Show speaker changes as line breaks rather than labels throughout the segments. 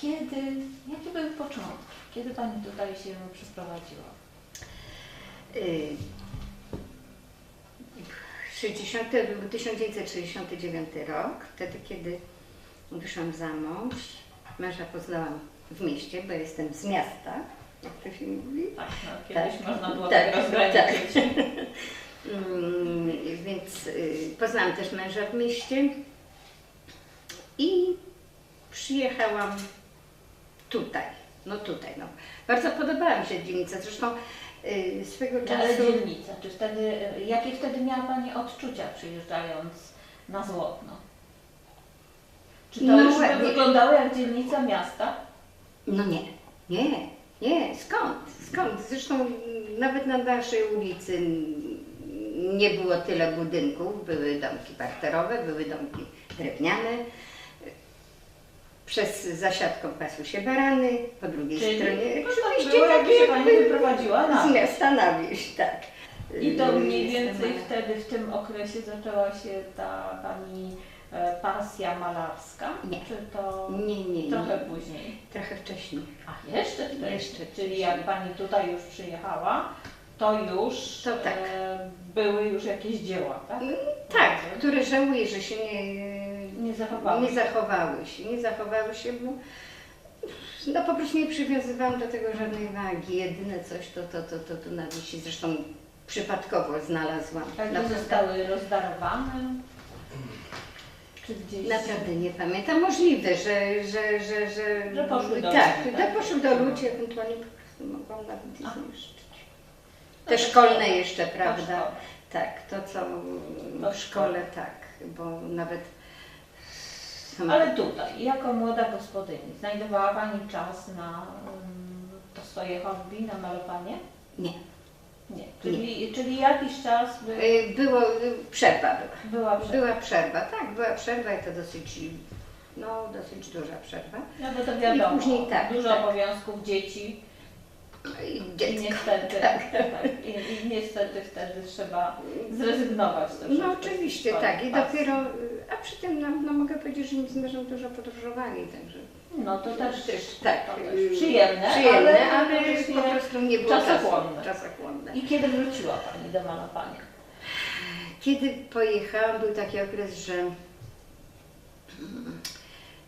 Kiedy, jakie były początki? Kiedy Pani tutaj się przeprowadziła?
Y, 60, był 1969 rok, wtedy kiedy wyszłam za mąż. Męża poznałam w mieście, bo jestem z miasta, jak to się mówi.
Tak, no, kiedyś
Tak,
można było
tak,
tak rozgraniczyć.
Mm, Więc y, poznałam też męża w mieście i przyjechałam tutaj. No tutaj, no. Bardzo podobała mi się dzielnica, zresztą y, swego
No, ale
czasu...
dzielnica, czy wtedy, jakie wtedy miała Pani odczucia przyjeżdżając na Złotno? Czy to
No
już wyglądało jak dzielnica miasta?
No nie, nie, nie, skąd, skąd? Zresztą nawet na naszej ulicy nie było tyle budynków, były domki parterowe, były domki drewniane. Przez zasiadką pasły się barany, po drugiej
Czyli
stronie
no tak
oczywiście
było, jakby się
tak
Pani
jakby
wyprowadziła na
z miasta na wieś, tak.
I to mniej więcej wtedy, w tym okresie zaczęła się ta Pani e, pasja malarska?
Nie.
Czy to
Nie, nie, nie.
trochę później?
Trochę wcześniej.
A jeszcze wcześniej?
Jeszcze
Czyli jak Pani tutaj już przyjechała, to już
To tak.
e, były już jakieś dzieła, tak?
Mm, Tak, które żałuję, że się nie,
Nie zachowały.
Nie zachowały się, nie zachowały się, bo no po prostu nie przywiązywałam do tego żadnej wagi. Jedyne coś to, to, to, to, to na wsi, zresztą przypadkowo znalazłam.
Tak, zostały rozdarowane? Czy gdzieś?
naprawdę nie pamiętam. Możliwe, że... Że, że, że,
Że poszły do
tak,
ludzi,
tak, poszły do ludzi, ewentualnie po prostu mogłam nawet je zniszczyć.
No
Te szkolne jeszcze, prawda? Tak, to co w szkole, tak, bo nawet...
Ale tutaj, jako młoda gospodyni, znajdowała Pani czas na mm, to swoje hobby, na malowanie?
Nie.
Nie. Czyli, czyli jakiś czas by,
Y, Było, y, przerwa była.
była przerwa.
Była przerwa, tak, była przerwa i to dosyć, no dosyć duża przerwa.
No bo to wiadomo,
I później tak,
dużo
tak.
obowiązków dzieci
I
i niestety,
tak.
tak, i, i niestety wtedy trzeba zrezygnować z
No oczywiście, tak. I
pasji.
dopiero, a przy tym no, no mogę powiedzieć, że my z mężem dużo podróżowali, także
No to też,
też tak.
to też przyjemne,
przyjemne, ale,
ale,
po prostu nie było czasu.
czasochłonne.
Czasochłonne.
I kiedy wróciła Pani do malowania?
Kiedy pojechałam, był taki okres, że mm,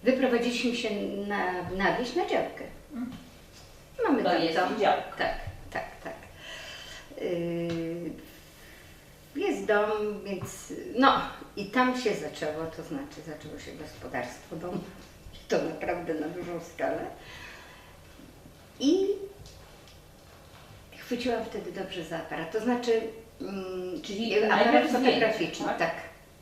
wyprowadziliśmy się na, na wieś, na działkę. Mamy
To
tam
jest
dom.
działka.
Tak, tak, tak. Yy, Jest dom, więc no i tam się zaczęło, to znaczy zaczęło się gospodarstwo domu. To naprawdę na dużą skalę. I chwyciłam wtedy dobrze za aparat. To znaczy mm,
Czyli
aparat fotograficzny,
tak?
tak?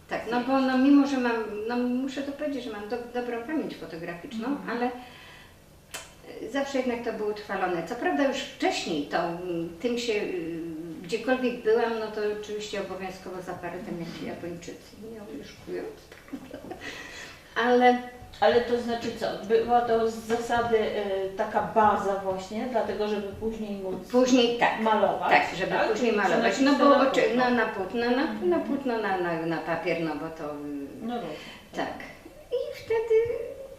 Tak, no bo no, mimo, że mam, no muszę to powiedzieć, że mam do, dobrą pamięć fotograficzną,
Mhm.
ale zawsze jednak to było utrwalone. Co prawda już wcześniej to, tym się, y, gdziekolwiek byłam, no to oczywiście obowiązkowo z aparatem jak Japończycy, nie omieszkując. Ale
Ale to znaczy co? Była to z zasady y, taka baza właśnie, dlatego żeby później móc
później tak,
malować.
tak, żeby
tak?
później
Czyli
malować. No bo
na
oczy,
płótno.
no, na płótno, na,
Mhm.
na płótno, na, na, na papier, no bo to... y,
No.
Tak. I wtedy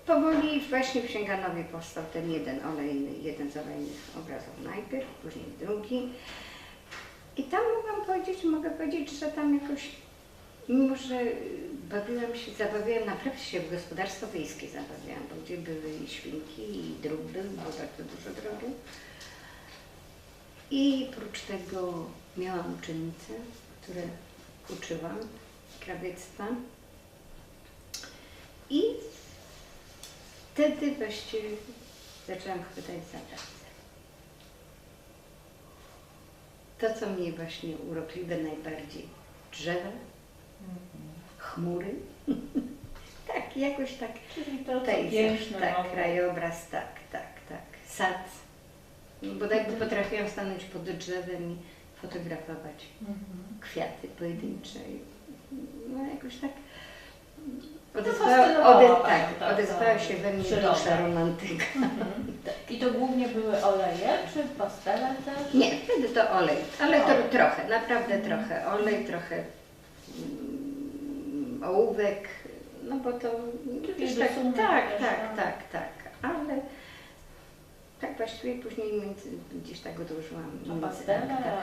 powoli właśnie w Księganowie powstał ten jeden olejny, jeden z olejnych obrazów najpierw, później drugi. I tam mogłam powiedzieć, mogę powiedzieć, że tam jakoś, mimo że bawiłam się, zabawiłam, naprawdę się w gospodarstwo wiejskie zabawiałam, bo gdzie były i świnki, i drób był, było bardzo dużo drogu. I prócz tego miałam uczennice, które uczyłam krawiectwa. I wtedy właściwie zaczęłam chwytać za pracę. To, co mnie właśnie urokliwe najbardziej, drzewa, chmury. tak, jakoś tak
Czyli to
pejzaż, tak,
mogło.
krajobraz, tak, tak, tak, sad. No, Bo tak potrafiłam stanąć pod drzewem i fotografować
Mhm.
kwiaty pojedyncze. i, No jakoś tak
No,
odezwała,
fascynowała
ode,
panią
tak,
ta-
odezwała
ta
się we mnie dusza romantyka.
Mhm. I to głównie były oleje, czy pastele też?
Nie, wtedy to olej, ale to trochę, naprawdę
Mhm.
trochę olej, trochę mm, ołówek, no bo to
Czyli
tak, tak, tak,
no.
tak, tak, ale tak właściwie później między, gdzieś tak odłożyłam.
A pastele,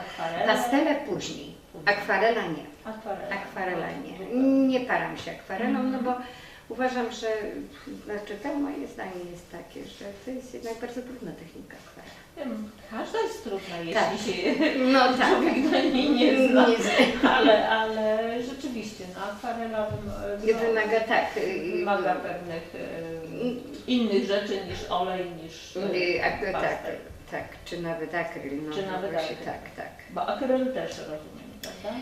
akwarele?
Pastele później, akwarela nie.
Akwarela.
Akwarela nie. Nie param się akwarelą,
Mhm.
no bo uważam, że, znaczy to moje zdanie jest takie, że to jest jednak bardzo trudna technika akwarela.
Każda jest trudna, jeśli
Tak.
się
No tak.
człowiek na niej nie zna.
Nie zna.
Ale, ale rzeczywiście, no akwarela
wymaga tak. y,
wymaga pewnych e, innych rzeczy niż olej, niż e,
y, ak- tak,
pastel.
tak, czy nawet akryl. No,
Czy nawet
właśnie,
akryl.
Tak, tak.
Bo akryl też rozumiem, prawda?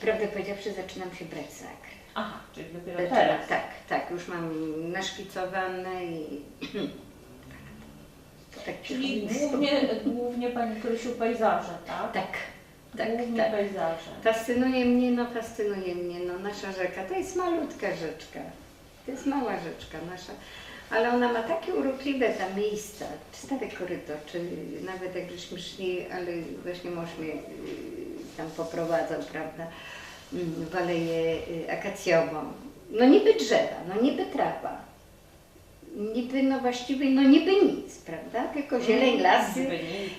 Prawdę powiedziawszy, zaczynam się brać za akryl.
Aha, czyli dopiero
Tak,
teraz.
tak, tak, już mam naszkicowane i tak
Czyli
przychodzi.
głównie, głównie Pani Krysiu pejzaże, tak?
Tak, tak,
głównie
tak.
pejzaże.
Fascynuje mnie, no fascynuje mnie, no nasza rzeka, to jest malutka rzeczka, to jest mała rzeczka nasza, ale ona ma takie urokliwe ta miejsca, czy stary koryto, czy nawet jak żeśmy szli, ale właśnie mąż mnie y, tam poprowadzał, prawda, mm, w aleję y, akacjową. No niby drzewa, no niby trawa, niby no właściwie, no niby nic, prawda, tylko zieleń, lasy,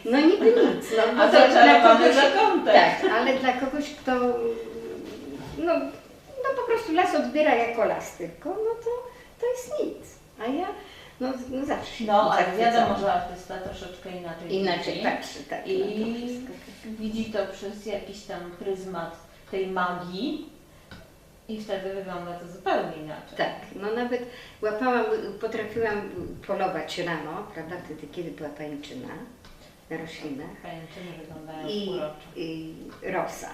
no niby nic, no bo
A
to dla kogoś,
zakątek.
tak, ale dla kogoś, kto no, no po prostu las odbiera jako las tylko, no to, to jest nic. A ja no, no zawsze się
No, ale wiadomo, że artysta troszeczkę inaczej
Inaczej
widzi.
patrzy, tak.
I
to
widzi to przez jakiś tam pryzmat tej magii i wtedy wygląda to zupełnie inaczej.
Tak, no nawet łapałam, potrafiłam polować rano, prawda, wtedy kiedy była pańczyna na roślinach
Pajęczyny wyglądają
i,
uroczo.
i rosa.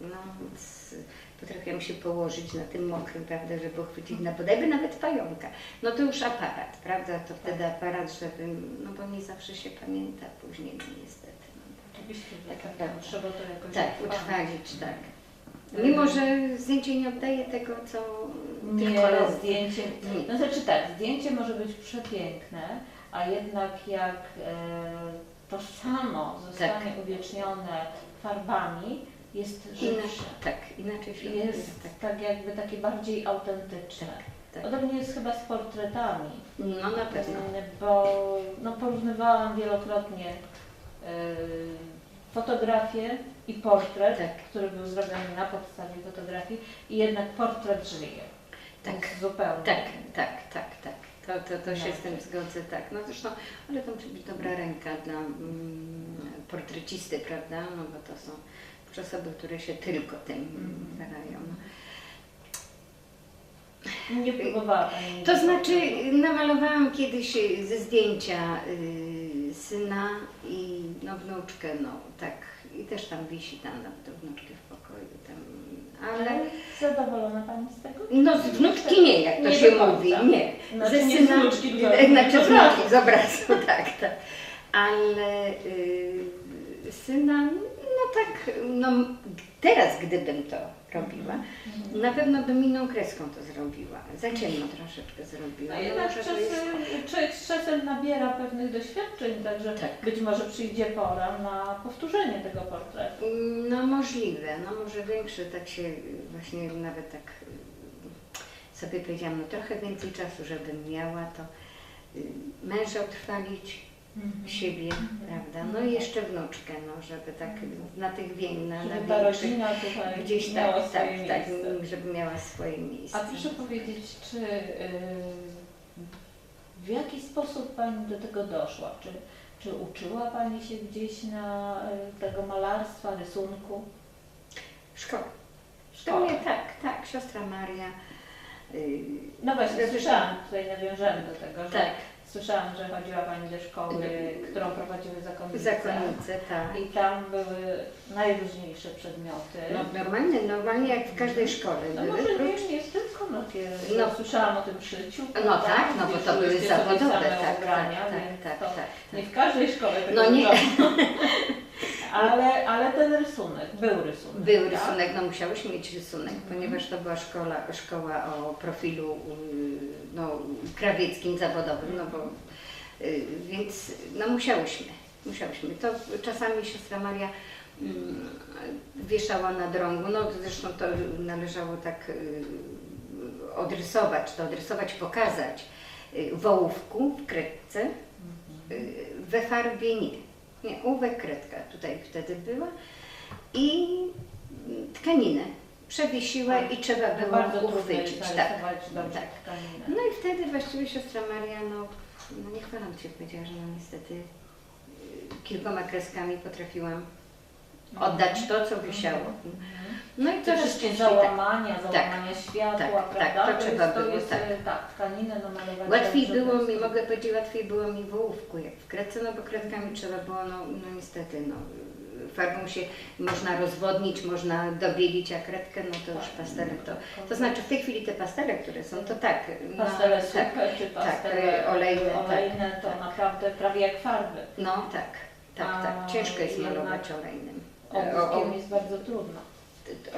No więc potrafiłam się położyć na tym mokrym, prawda, żeby uchwycić na bodajby nawet pająka. No to już aparat, prawda, to wtedy aparat, żeby, no bo nie zawsze się pamięta później, no niestety. No.
Oczywiście,
Taka
tak,
prawda.
trzeba to jakoś
Tak,
utrwalić.
tak. Mimo, że zdjęcie nie oddaje tego, co
Nie, zdjęcie. No znaczy tak, zdjęcie może być przepiękne, a jednak jak e, to samo zostanie uwiecznione farbami, jest żywsze.
Tak, inaczej się
Jest
tak,
tak jakby takie bardziej autentyczne.
tak.
Podobnie jest chyba z portretami,
No na pewno.
Mm, bo no, porównywałam wielokrotnie y, fotografię i portret,
Tak.
który był zrobiony na podstawie fotografii i jednak portret żyje.
Tak.
zupełnie.
Tak, tak, tak, tak. To, to, to się
Inaczej.
z tym zgodzę, tak. No zresztą, ale to musi być dobra ręka dla mm, portrecisty, prawda? No bo to są też osoby, które się tylko tym zarają.
Nie próbowała Pani.
To znaczy, namalowałam kiedyś y, ze zdjęcia y, syna i no, wnuczkę, no tak. I też tam wisi tam nawet do wnuczki w pokoju. Tam, ale
zadowolona Pani z tego?
no z wnuczki nie, jak to
Nie
się
do końca.
mówi, nie.
Znaczy
Ze
nie z wnuczki, tylko
znaczy
z
z
obrazu.
wnuczki, z obrazu, tak, tak. Ale y, syna, no tak, no teraz gdybym to robiła,
Mhm.
na pewno bym inną kreską to zrobiła. Za ciemno troszeczkę zrobiła.
No jednak
może to
czasem,
jest-
człowiek z czasem nabiera pewnych doświadczeń, także
Tak.
być może przyjdzie pora na powtórzenie tego portretu.
No możliwe, no może większe, tak się właśnie nawet tak y, sobie powiedziałam, no trochę więcej czasu, żebym miała to y, męża utrwalić, siebie, prawda, no i jeszcze wnuczkę, no żeby tak na tych wień, na, na
Żeby
większych,
rodzina tutaj
gdzieś
miała
tak, tak,
swoje
tak,
miejsce.
żeby miała swoje miejsce.
A proszę powiedzieć, czy y, w jaki sposób Pani do tego doszła? Czy, czy uczyła Pani się gdzieś na y, tego malarstwa, rysunku?
Szkoła.
szkole?
mnie tak, tak, siostra Maria. y,
No właśnie, słyszałam, tutaj nawiążemy do tego, że
Tak,
słyszałam, że chodziła Pani do szkoły, którą prowadziły zakonnice.
zakonnice, tak.
I tam były najróżniejsze przedmioty.
No normalnie, normalnie jak w każdej szkole
No
były,
może nie, nie tylko, no, kiedy,
No.
słyszałam o tym szyciu.
No
prawda?
tak, no bo to były zawodowe, tak, tak,
ubrania,
tak, tak,
to
tak,
Nie
tak.
w każdej szkole tego
No nie.
ale, ale ten rysunek, był rysunek.
Był
tak?
rysunek, no musiałeś mieć rysunek, ponieważ to była szkoła, szkoła o profilu y, no, krawieckim, zawodowym, no bo y, więc no musiałyśmy, musiałyśmy. To czasami siostra Maria mm, wieszała na drągu. No zresztą to należało tak y, odrysować, to odrysować, pokazać y, w ołówku, w kredce, y, we farbie nie. Nie, ołówek, kredka tutaj wtedy była i tkaninę przewiesiła i trzeba
To
było
bardzo
uchwycić.
jest
Tak, tak. No i wtedy właściwie siostra Maria, no, no nie chwalam Cię, powiedziała, że no niestety y, kilkoma kreskami potrafiłam oddać to, co wisiało. No i coraz
wszystkie
częściej tak.
załamania, załamania światła,
tak, tak,
prawda?
to trzeba
jest, to
było,
jest,
tak.
e, tak, tkaninę
Łatwiej było
to
mi,
jest-
mogę powiedzieć, łatwiej było mi w ołówku jak w kredce, no bo kredkami trzeba było, no, no niestety, no, farbą się można rozwodnić, można dobielić, a kredkę, no to już
Tak.
pastele to. To znaczy w tej chwili te pastele, które są, to tak. no,
Pastele
tak,
suche czy pastele
e, olejne, tak,
olejne to
tak.
naprawdę prawie jak farby.
No tak, tak, tak. Ciężko jest malować olejnym. E,
Ołówkiem jest bardzo trudno.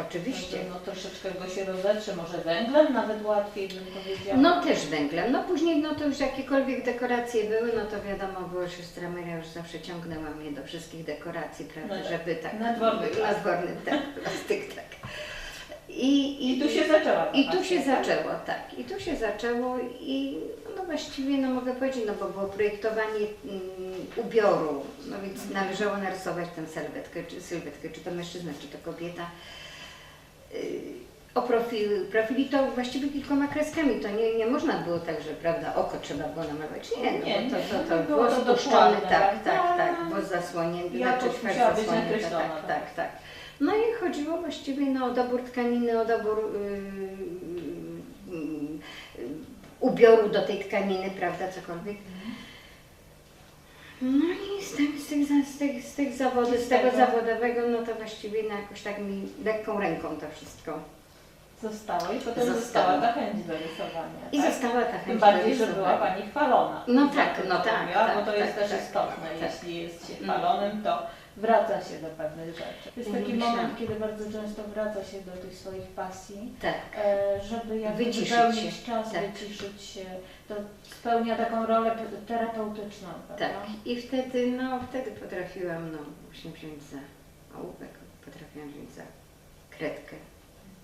Oczywiście.
No troszeczkę go się rozetrze, może węglem nawet łatwiej bym powiedziała.
No też węglem. No później, no to już jakiekolwiek dekoracje były, no to wiadomo było, siostra Maria już zawsze ciągnęła mnie do wszystkich dekoracji, prawda,
No tak.
żeby tak...
Nadworny plastik.
Nadworny, tak, plastyk, tak. I,
I tu się zaczęła
I tu się
tak?
zaczęło, tak. I tu się zaczęło i no właściwie, no mogę powiedzieć, no bo było projektowanie mm, ubioru, no więc należało narysować tę sylwetkę, czy sylwetkę, czy to mężczyzna, czy to kobieta. Yy, O profil, profili to właściwie kilkoma kreskami, to nie, nie można było tak, że prawda, oko trzeba było namalować. Nie, no
Nie,
bo to, to, to,
to było to
puszczony,
dokładne,
tak,
tak.
tak, tak, włos zasłonięty,
Jakoś
znaczy twarz zasłonięta, tak,
tak.
tak, tak. No i chodziło właściwie no, o dobór tkaniny, o dobór yy, yy, ubioru do tej tkaniny, prawda, cokolwiek. No i z, tych, z, tych, z, tych, z tych zawodów, z
Z
tego
tego.
zawodowego, no to właściwie no, jakoś tak mi lekką ręką to wszystko.
Zostało i potem
Zostało.
została ta chęć do rysowania.
I
tak?
została ta chęć
Tym bardziej, że była. Pani chwalona.
No tak, no
co
tak,
robiła,
tak,
Bo to jest
tak,
też
tak,
istotne.
tak.
Jeśli jest się
Mm.
chwalonym, to wraca się do pewnych rzeczy. To jest taki moment, kiedy bardzo często wraca się do tych swoich pasji.
Tak.
e, żeby jakby
Wyciszyć
wypełnić
się,
czas,
tak.
wyciszyć się. To spełnia taką rolę pe- terapeutyczną, prawda?
Tak. I wtedy, no wtedy potrafiłam, no właśnie wziąć za ołówek, potrafiłam wziąć za kredkę.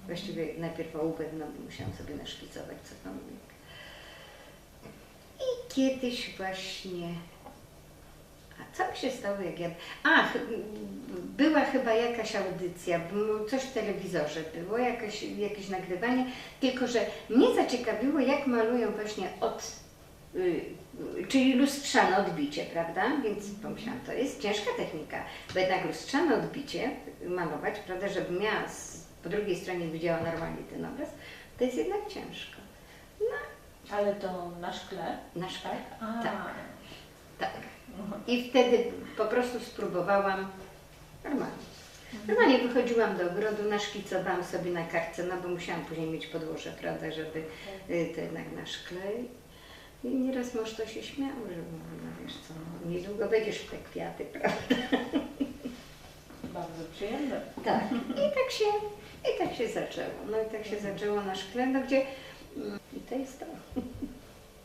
Właściwie najpierw ołówek, no musiałam sobie naszkicować cokolwiek. I kiedyś właśnie, a co mi się stało jak ja, ach, była chyba jakaś audycja, coś w telewizorze było, jakieś, jakieś nagrywanie, tylko że mnie zaciekawiło, jak malują właśnie od y, czyli lustrzane odbicie, prawda? Więc pomyślałam, to jest ciężka technika, bo jednak lustrzane odbicie malować, prawda, żeby miała z, po drugiej stronie widziała normalnie ten obraz, to jest jednak ciężko.
Ale to na szkle,
Na szkle.
tak? A,
Tak. Tak. I wtedy po prostu spróbowałam normalnie. Normalnie wychodziłam do ogrodu, naszkicowałam sobie na kartce, no bo musiałam później mieć podłoże, prawda, żeby y, to jednak na szkle. I nieraz mąż to się śmiał, że no wiesz co, no, niedługo będziesz w te kwiaty, prawda?
Bardzo przyjemne.
Tak. I tak się, i tak się zaczęło. No i tak się zaczęło na szkle, no gdzie mm, i to jest to.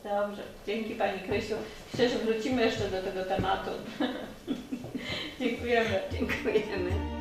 Dobrze, dzięki Pani Krysiu. Myślę, że wrócimy jeszcze do tego tematu. Dziękujemy.
Dziękujemy.